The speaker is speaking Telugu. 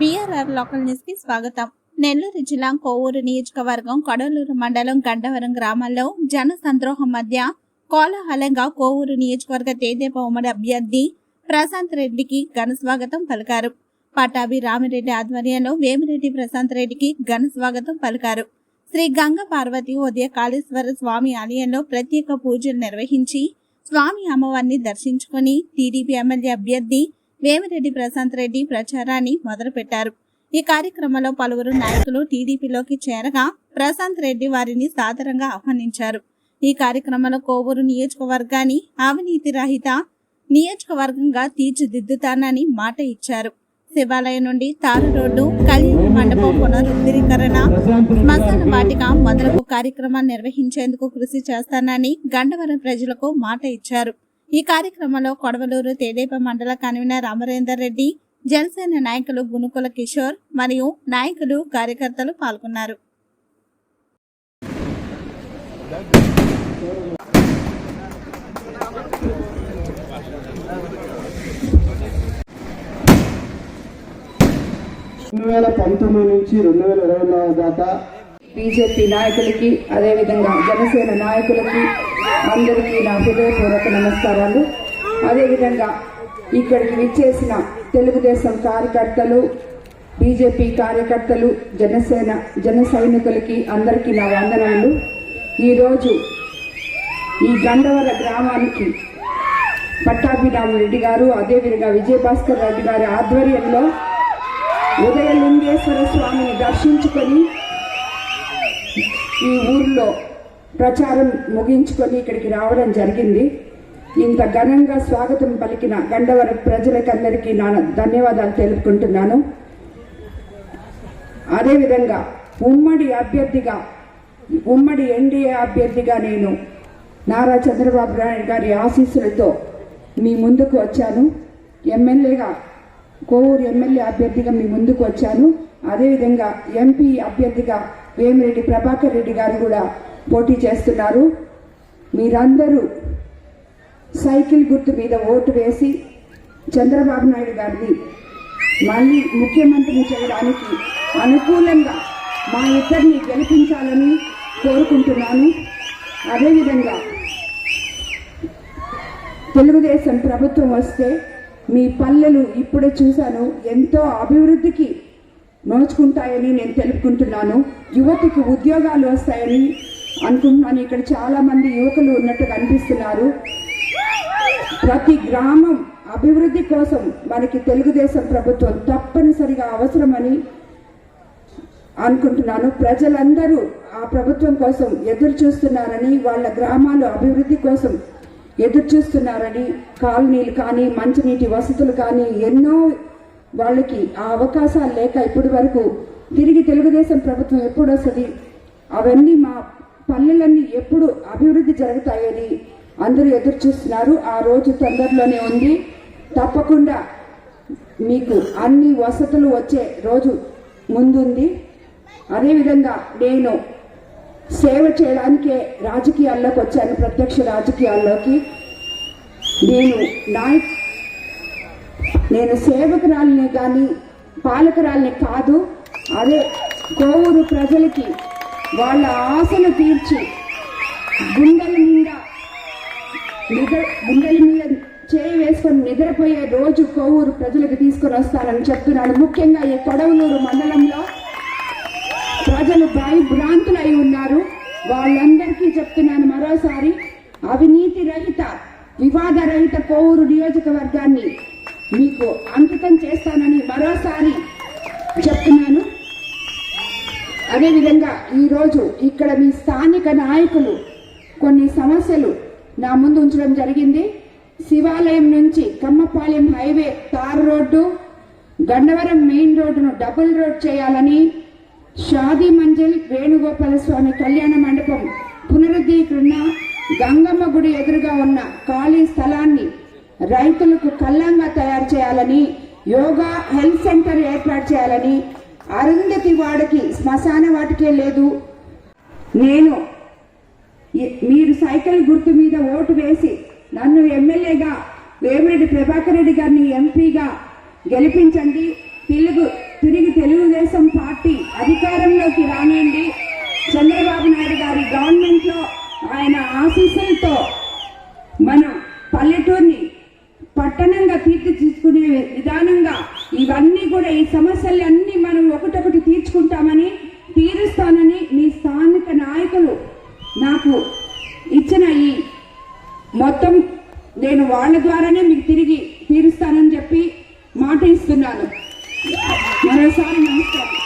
బీఆర్ఆర్ లోకల్ న్యూస్కి స్వాగతం. నెల్లూరు జిల్లా కోవూరు నియోజకవర్గం కడలూరు మండలం గండవరం గ్రామాల్లో జన సంద్రోహం మధ్య కోలాహలంగా కోవూరు నియోజకవర్గ తేదేప ఉమ్మడి అభ్యర్థి ప్రశాంత్ రెడ్డికి ఘన స్వాగతం పలికారు. పటాభి రామిరెడ్డి ఆధ్వర్యంలో వేమిరెడ్డి ప్రశాంత్ రెడ్డికి ఘన స్వాగతం పలికారు. శ్రీ గంగ పార్వతి ఉదయ కాళేశ్వర స్వామి ఆలయంలో ప్రత్యేక పూజలు నిర్వహించి స్వామి అమ్మవారిని దర్శించుకుని టీడీపీ ఎమ్మెల్యే అభ్యర్థి వేమిరెడ్డి ప్రశాంత్ రెడ్డి ప్రచారాన్ని మొదలుపెట్టారు. ఈ కార్యక్రమంలో పలువురు నాయకులు టీడీపీలోకి చేరగా ప్రశాంత్ రెడ్డి వారిని సాదరంగా ఆహ్వానించారు. ఈ కార్యక్రమంలో కోవూరు నియోజకవర్గాన్ని అవినీతి రహిత నియోజకవర్గంగా తీర్చిదిద్దుతానని మాట ఇచ్చారు. శివాలయం నుండి తారు రోడ్డు కళ్యాణ మండపం పునరుద్ధరీకరణ శ్మశాన వాటిక మొదలగు కార్యక్రమాన్ని నిర్వహించేందుకు కృషి చేస్తానని గండవరం ప్రజలకు మాట ఇచ్చారు. ఈ కార్యక్రమంలో కొడవలూరు తేదేప మండల కన్వీనర్ అమరేందర్ రెడ్డి జనసేన నాయకులు గునుకుల కిషోర్ మరియు నాయకులు కార్యకర్తలు పాల్గొన్నారు. రెండు వేల పంతొమ్మిది నుంచి రెండు వేల ఇరవై నాలుగు దాకా బీజేపీ నాయకులకి అదేవిధంగా జనసేన నాయకులకి అందరికీ నా హృదయపూర్వక నమస్కారాలు. అదేవిధంగా ఇక్కడికి విచ్చేసిన తెలుగుదేశం కార్యకర్తలు బీజేపీ కార్యకర్తలు జనసేన జన సైనికులకి అందరికీ నా వందనాలు. ఈరోజు ఈ గండవర గ్రామానికి పట్టాభిరామ రెడ్డి గారు అదేవిధంగా విజయభాస్కర్ రెడ్డి గారి ఆధ్వర్యంలో ఉదయలింగేశ్వర స్వామిని దర్శించుకొని ఈ ఊర్లో ప్రచారం ముగించుకొని ఇక్కడికి రావడం జరిగింది. ఇంత ఘనంగా స్వాగతం పలికిన గండవర ప్రజలకందరికీ నా ధన్యవాదాలు తెలుపుకుంటున్నాను. అదేవిధంగా ఉమ్మడి అభ్యర్థిగా ఉమ్మడి ఎన్డీఏ అభ్యర్థిగా నేను నారా చంద్రబాబు నాయుడు గారి ఆశీస్సులతో మీ ముందుకు వచ్చాను. ఎమ్మెల్యేగా కోవూరు ఎమ్మెల్యే అభ్యర్థిగా మీ ముందుకు వచ్చాను. అదేవిధంగా ఎంపీ అభ్యర్థిగా వేమిరెడ్డి ప్రభాకర్ రెడ్డి గారు కూడా పోటీ చేస్తున్నారు. మీరందరూ సైకిల్ గుర్తు మీద ఓటు వేసి చంద్రబాబు నాయుడు గారిని మళ్ళీ ముఖ్యమంత్రిని చేయడానికి అనుకూలంగా మా ఇద్దరిని గెలిపించాలని కోరుకుంటున్నాను. అదేవిధంగా తెలుగుదేశం ప్రభుత్వం వస్తే మీ పల్లెలు ఇప్పుడే చూశాను ఎంతో అభివృద్ధికి నోచుకుంటాయని నేను తెలుపుకుంటున్నాను. యువతకి ఉద్యోగాలు వస్తాయని అనుకుంటున్నాను. ఇక్కడ చాలా మంది యువకులు ఉన్నట్టు కనిపిస్తున్నారు. ప్రతి గ్రామం అభివృద్ధి కోసం మనకి తెలుగుదేశం ప్రభుత్వం తప్పనిసరిగా అవసరమని అనుకుంటున్నాను. ప్రజలందరూ ఆ ప్రభుత్వం కోసం ఎదురు చూస్తున్నారని వాళ్ళ గ్రామాలు అభివృద్ధి కోసం ఎదురు చూస్తున్నారని కాలనీలు కానీ మంచినీటి వసతులు కానీ ఎన్నో వాళ్ళకి ఆ అవకాశాలు లేక ఇప్పటి వరకు తిరిగి తెలుగుదేశం ప్రభుత్వం ఎప్పుడు వస్తుంది? అవన్నీ మా పల్లెలన్నీ ఎప్పుడు అభివృద్ధి జరుగుతాయని అందరూ ఎదురు చూస్తున్నారు. ఆ రోజు తొందరలోనే ఉంది. తప్పకుండా మీకు అన్ని వసతులు వచ్చే రోజు ముందుంది. అదేవిధంగా నేను సేవ చేయడానికే రాజకీయాల్లోకి వచ్చాను ప్రత్యక్ష రాజకీయాల్లోకి. నేను నాయ నేను సేవకురాలిని కానీ పాలకురాలిని కాదు అదే కోవూరు ప్రజలకి వాళ్ళ ఆశలు తీర్చి. గుండెల మీద నిద్ర గుండెల మీద చేయి వేసుకొని నిద్రపోయే రోజు కోవూరు ప్రజలకు తీసుకొని వస్తానని చెప్తున్నాను ముఖ్యంగా ఈ కొడవలూరు మండలంలో ప్రజలు భయభ్రాంతులై ఉన్నారు. వాళ్ళందరికీ చెప్తున్నాను మరోసారి అవినీతి రహిత వివాద రహిత కోవూరు నియోజకవర్గాన్ని మీకు అంకితం చేస్తానని మరోసారి చెప్తున్నాను. అదేవిధంగా ఈరోజు ఇక్కడ మీ స్థానిక నాయకులు కొన్ని సమస్యలు నా ముందు ఉంచడం జరిగింది. శివాలయం నుంచి Kammapalem highway tar road Gandavaram main రోడ్డును డబుల్ రోడ్ చేయాలని షాదీ మంజిల్ వేణుగోపాల స్వామి కళ్యాణ మండపం పునరుద్ధీకరణ గంగమ్మ గుడి ఎదురుగా ఉన్న ఖాళీ స్థలాన్ని రైతులకు కల్లంగా తయారు చేయాలని యోగా హెల్త్ సెంటర్ ఏర్పాటు చేయాలని అరుంధతి వాడికి శ్మశాన వాటికే లేదు. నేను మీరు సైకిల్ గుర్తు మీద ఓటు వేసి నన్ను ఎమ్మెల్యేగా వేమిరెడ్డి ప్రభాకర్ రెడ్డి గారిని ఎంపీగా గెలిపించండి. తెలుగు తిరిగి తెలుగుదేశం పార్టీ అధికారంలోకి రానండి చంద్రబాబు నాయుడు గారి గవర్నమెంట్లో ఆయన ఆశీస్సులతో మన పల్లెటూరిని పట్టణంగా తీర్చిదిద్దుకునే విధానంగా ఇవన్నీ కూడా ఈ సమస్యలన్నీ మనం ఒకటొకటి తీర్చుకుంటామని తీరుస్తానని మీ స్థానిక నాయకులు నాకు ఇచ్చిన ఈ మొత్తం నేను వాళ్ళ ద్వారానే మీకు తిరిగి తీరుస్తానని చెప్పి మాట ఇస్తున్నాను మరోసారి నమస్కారం.